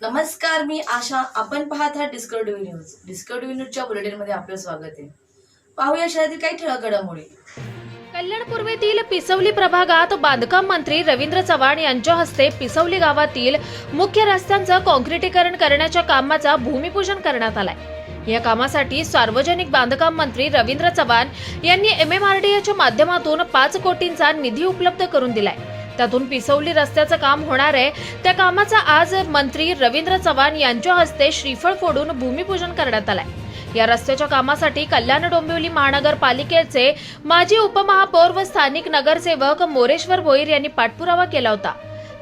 नमस्कार मी आशा. आपण पाहत आहात डिस्कवरी न्यूज डिस्कवरी न्यूजच्या बुलेटिनमध्ये आपलं स्वागत आहे. पाहूया शहरातील काही ठळक घडामोडी. कल्याण पूर्वेतील पिसवली प्रभागात बांधकाम मंत्री रवींद्र चव्हाण यांच्या हस्ते पिसवली गावातील मुख्य रस्त्यांचं कॉन्क्रिटीकरण करण्याच्या कामाचा भूमिपूजन करण्यात आलाय. या कामासाठी सार्वजनिक बांधकाम मंत्री रवींद्र चव्हाण यांनी एमएमआरडीएच्या माध्यमातून पाच कोटींचा निधी उपलब्ध करून दिलाय. त्यातून पिसवली रस्त्याचं काम होणार आहे. त्या कामाचा आज मंत्री रवींद्र चव्हाण यांच्या हस्ते श्रीफळ फोडून भूमिपूजन करण्यात आलंय. या रस्त्याच्या कामासाठी कल्याण डोंबिवली महानगरपालिकेचे माजी उपमहापौर व स्थानिक नगरसेवक मोरेश्वर भोईर यांनी पाठपुरावा केला होता.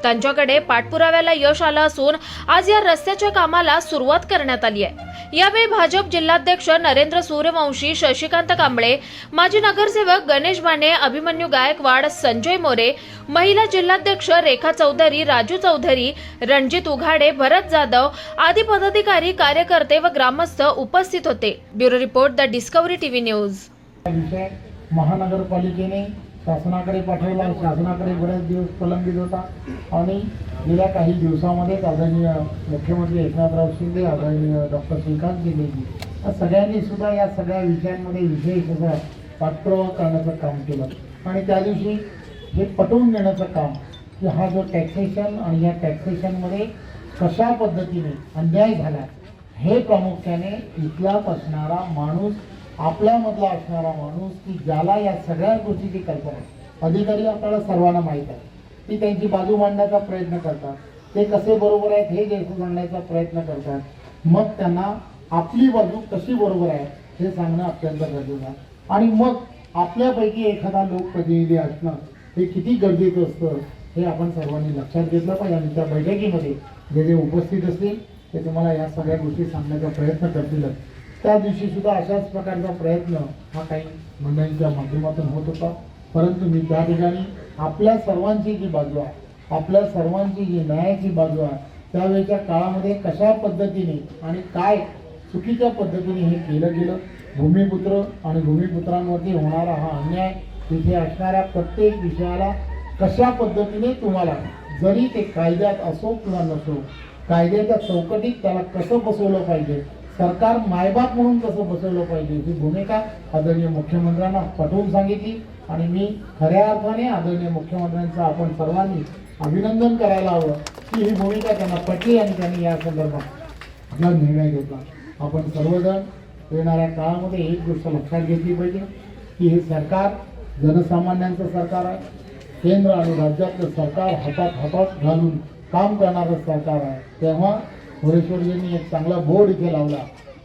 त्यांच्याकडे पाठपुराव्याला यश आलं असून आज या रस्त्याच्या कामाला सुरुवात करण्यात आली आहे. यावेळी भाजप जिल्हाध्यक्ष नरेंद्र सूर्यवंशी शशिकांत कांबळे माजी नगरसेवक गणेश माने अभिमन्यू गायकवाड संजय मोरे महिला जिल्हाध्यक्ष रेखा चौधरी राजू चौधरी रणजित उघाडे भरत जाधव आदी पदाधिकारी कार्यकर्ते व ग्रामस्थ उपस्थित होते. Bureau report the discovery TV news. महानगरपालिकेने शासनाकडे पाठवला. शासनाकडे बरेच दिवस प्रलंबित होता. आणि गेल्या काही दिवसामध्येच आदरणीय मुख्यमंत्री एकनाथराव शिंदे आदरणीय डॉक्टर श्रीकांत शिंदेजी या सगळ्यांनी सुद्धा या सगळ्या विषयांमध्ये विशेष असा पाठपुरावा करण्याचं काम केलं. आणि त्या दिवशी हे पटवून देण्याचं काम की हा जो टॅक्सेशन आणि या टॅक्सेशनमध्ये कशा पद्धतीने अन्याय झाला हे प्रामुख्याने इथलाच असणारा माणूस आपल्यामधला असणारा माणूस की ज्याला या सगळ्या गोष्टीची कल्पना आहे. अधिकारी आपल्याला सर्वांना माहीत आहे. ती त्यांची बाजू मांडण्याचा प्रयत्न करतात. ते कसे बरोबर आहेत हे जैसे मांडण्याचा प्रयत्न करतात. मग त्यांना आपली बाजू कशी बरोबर आहे हे सांगणं अत्यंत गरजेचं आहे. आणि मग आपल्यापैकी एखादा लोकप्रतिनिधी असणं हे किती गरजेचं असतं हे आपण सर्वांनी लक्षात घेतलं पाहिजे. आणि त्या बैठकीमध्ये जे जे उपस्थित असतील ते तुम्हाला या सगळ्या गोष्टी सांगण्याचा प्रयत्न करतीलच. त्या दिवशी सुद्धा अशाच प्रकारचा प्रयत्न हा काही मंडळींच्या माध्यमातून होत होता. परंतु मी त्या ठिकाणी आपल्या सर्वांची जी बाजू आहे आपल्या सर्वांची जी न्यायाची बाजू आहे त्यावेळेच्या काळामध्ये कशा पद्धतीने आणि काय चुकीच्या पद्धतीने हे केलं गेलं भूमिपुत्र आणि भूमिपुत्रांवरती होणारा हा अन्याय तिथे असणाऱ्या प्रत्येक विषयाला कशा पद्धतीने तुम्हाला जरी ते कायद्यात असो किंवा नसो कायद्याच्या चौकटीत त्याला कसं बसवलं पाहिजे सरकार मायबाप म्हणून कसं बसवलं पाहिजे ही भूमिका आदरणीय मुख्यमंत्र्यांना पटवून सांगितली. आणि मी खऱ्या अर्थाने आदरणीय मुख्यमंत्र्यांचं आपण सर्वांनी अभिनंदन करायला हवं की ही भूमिका त्यांना पटली आणि त्यांनी या संदर्भात आपला निर्णय घेतला. आपण सर्वजण येणाऱ्या काळामध्ये एक गोष्ट लक्षात घेतली पाहिजे की हे सरकार जनसामान्यांचं सरकार आहे. केंद्र आणि राज्यातलं सरकार हातात हातात घालून काम करणारं सरकार आहे. तेव्हा यांनी एक चांगला बोर्ड इथे लावला.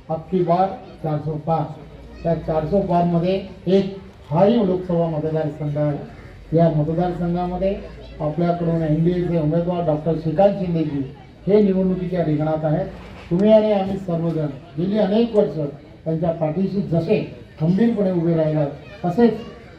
अख्खी बार चारशे पाच. त्या चारसो पारमध्ये एक हाही लोकसभा मतदारसंघ आहे. या मतदारसंघामध्ये आपल्याकडून एन डी एचे उमेदवार डॉक्टर श्रीकांत शिंदेजी हे निवडणुकीच्या रिंगणात आहेत. तुम्ही आणि आम्ही सर्वजण गेली अनेक वर्ष त्यांच्या पाठीशी जसे खंबीरपणे उभे राहिलात तसेच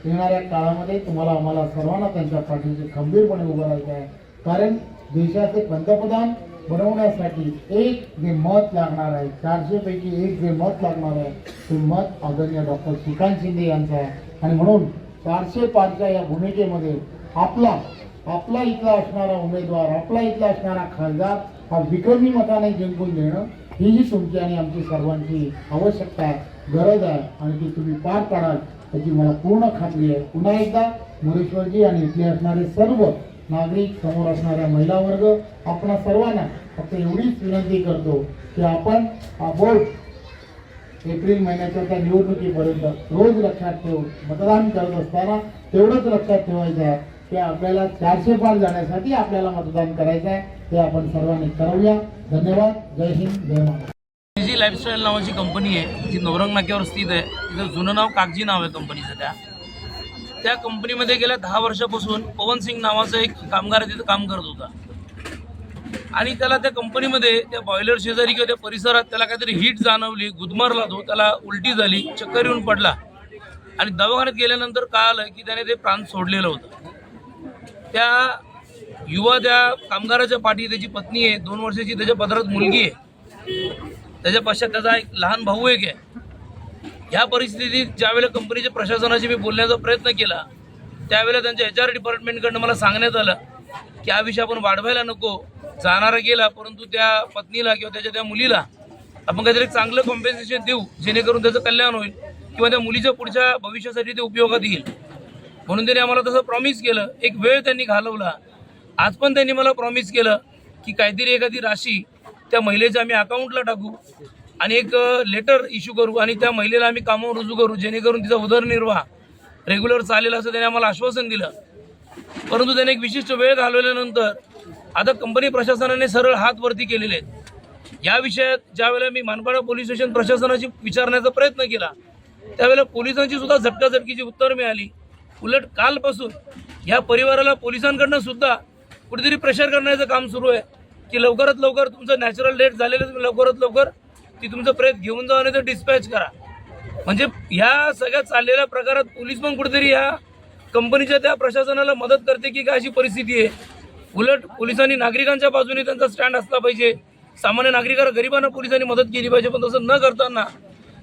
येणाऱ्या काळामध्ये तुम्हाला आम्हाला सर्वांना त्यांच्या पाठीशी खंबीरपणे उभं राहायचं आहे. कारण देशाचे पंतप्रधान बनवण्यासाठी एक जे मत लागणार आहे चारशेपैकी एक जे मत लागणार आहे ते मत आदरणीय डॉक्टर श्रीकांत शिंदे यांचं आहे. आणि म्हणून चारशे पाचच्या या भूमिकेमध्ये आपला आपला इथला असणारा उमेदवार आपला इथला असणारा खासदार हा विक्रमी मताने जिंकून देणं ही जी तुमची आणि आमची सर्वांची आवश्यकता आहे गरज आहे. आणि ती तुम्ही पार पाडाल त्याची मला पूर्ण खात्री आहे. पुन्हा एकदा मुरेश्वरजी आणि इथले असणारे सर्व नागरिक समोर असणाऱ्या महिला वर्ग आपणा सर्वांना फक्त एवढीच विनंती करतो की आपण हा बोर्ड एप्रिल महिन्याच्या त्या निवडणुकीपर्यंत रोज लक्षात ठेवून मतदान करत असताना तेवढंच लक्षात ठेवायचं आहे की आपल्याला चारशे पार जाण्यासाठी आपल्याला मतदान करायचं आहे. ते आपण सर्वांनी ठरवूया धन्यवाद. जय हिंद. जय महाराष्ट्र. जी लाईफस्टाईल नावाची कंपनी आहे जी नवरंग नाक्यावर स्थित आहे. तिचं जुनं नाव कागजी नाव आहे कंपनीचं त्या. त्या कंपनीमध्ये गेल्या दहा वर्षापासून पवन सिंग नावाचा एक कामगार तिथं काम करत होता. आणि त्याला त्या कंपनीमध्ये त्या बॉयलर शेजारी किंवा त्या परिसरात त्याला काहीतरी हीट जाणवली गुदमरला तो त्याला उलटी झाली चक्कर येऊन पडला. आणि दवाखान्यात गेल्यानंतर कळालं की त्याने ते प्राण सोडलेलं होतं. त्या युवा त्या कामगाराच्या पाठी त्याची पत्नी आहे दोन वर्षाची त्याच्या पदरात मुलगी आहे. त्याच्या पश्चात त्याचा एक लहान भाऊ एक आहे. ह्या परिस्थितीत ज्यावेळेला कंपनीच्या प्रशासनाशी मी बोलण्याचा प्रयत्न केला त्यावेळेला त्यांच्या एच आर डिपार्टमेंटकडनं मला सांगण्यात आलं की हा विषय आपण वाढवायला नको. जाणारा गेला परंतु त्या पत्नीला किंवा त्याच्या त्या मुलीला आपण काहीतरी चांगलं कॉम्पेन्सेशन देऊ जेणेकरून त्याचं कल्याण होईल किंवा त्या मुलीच्या पुढच्या भविष्यासाठी ते उपयोगात येईल. म्हणून त्यांनी आम्हाला तसं प्रॉमिस केलं. एक वेळ त्यांनी घालवला. आज पण त्यांनी मला प्रॉमिस केलं की काहीतरी एखादी राशी त्या महिलेच्या आम्ही अकाउंटला टाकू. आणि एक लेटर इश्यू करू आणि त्या महिलेला आम्ही कामावर रुजू करू जेणेकरून तिचा उदरनिर्वाह रेग्युलर चालेल असं त्याने आम्हाला आश्वासन दिलं. परंतु त्याने एक विशिष्ट वेळ घालवल्यानंतर आता कंपनी प्रशासनाने सरळ हात वरती केलेले आहेत. या विषयात ज्यावेळेला मी मानपाडा पोलीस स्टेशन प्रशासनाची विचारण्याचा प्रयत्न केला त्यावेळेला पोलिसांची सुद्धा झटकाझटकीची उत्तर मिळाली. उलट कालपासून या परिवाराला पोलिसांकडनं सुद्धा कुठेतरी प्रेशर करण्याचं काम सुरू आहे की लवकरात लवकर तुमचं नॅचरल डेट झालेलं तुम्ही लवकरात लवकर ती तुमचं प्रेत घेऊन जाऊ आणि ते डिस्पॅच करा. म्हणजे ह्या सगळ्या चाललेल्या प्रकारात पोलीस पण कुठेतरी या कंपनीच्या त्या प्रशासनाला मदत करते की काय अशी परिस्थिती आहे. उलट पोलिसांनी नागरिकांच्या बाजूने त्यांचा स्टँड असला पाहिजे. सामान्य नागरिकांना गरिबांना पोलिसांनी मदत केली पाहिजे पण तसं न करताना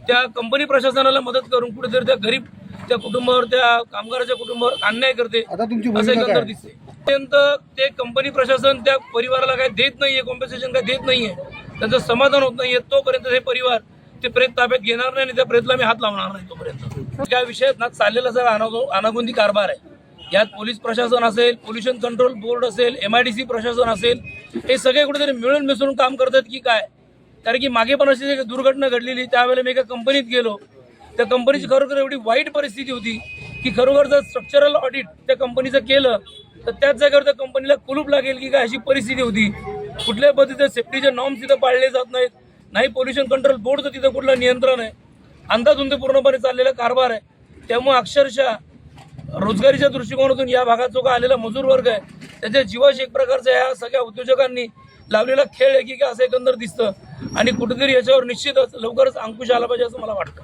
त्या कंपनी प्रशासनाला मदत करून कुठेतरी त्या गरीब त्या कुटुंबावर त्या कामगाराच्या कुटुंबावर अन्याय करते. असं एकंदर दिसते अत्यंत ते कंपनी प्रशासन त्या परिवाराला काय देत नाहीये कॉम्पेन्सेशन काय देत नाहीये. त्यांचं समाधान होत नाहीये. तोपर्यंत हे परिवार ते प्रेत ताब्यात घेणार नाही आणि त्या प्रेतला मी हात लावणार नाही तोपर्यंत. त्या विषयात ना चाललेला सगळा अनागो अनागोंदी कारभार आहे. यात पोलीस प्रशासन असेल पोल्युशन कंट्रोल बोर्ड असेल एम आय डी सी प्रशासन असेल हे सगळे कुठेतरी मिळून मिसळून काम करतात की काय? कारण की मागे पण अशी एक दुर्घटना घडलेली त्यावेळेला मी एका कंपनीत गेलो. त्या कंपनीची खरोखर एवढी वाईट परिस्थिती होती की खरोखर जर स्ट्रक्चरल ऑडिट त्या कंपनीचं केलं तर त्याच जागेवर त्या कंपनीला कुलूप लागेल की काय अशी परिस्थिती होती. कुठल्याही पद्धतीचे सेफ्टीचे नॉर्म्स तिथं पाळले जात नाहीत. नाही पोल्युशन कंट्रोल बोर्डचं तिथं कुठलं नियंत्रण आहे. अंधाधुंदी पूर्णपणे चाललेला कारभार आहे. त्यामुळे अक्षरशः रोजगारीच्या दृष्टिकोनातून या भागात जो का आलेला मजूर वर्ग आहे त्याच्या जीवाशी एक प्रकारचा या सगळ्या उद्योजकांनी लावलेला खेळ आहे की काय असं एकंदर दिसतं. आणि कुठेतरी याच्यावर निश्चितच लवकरच अंकुश आला पाहिजे असं मला वाटतं.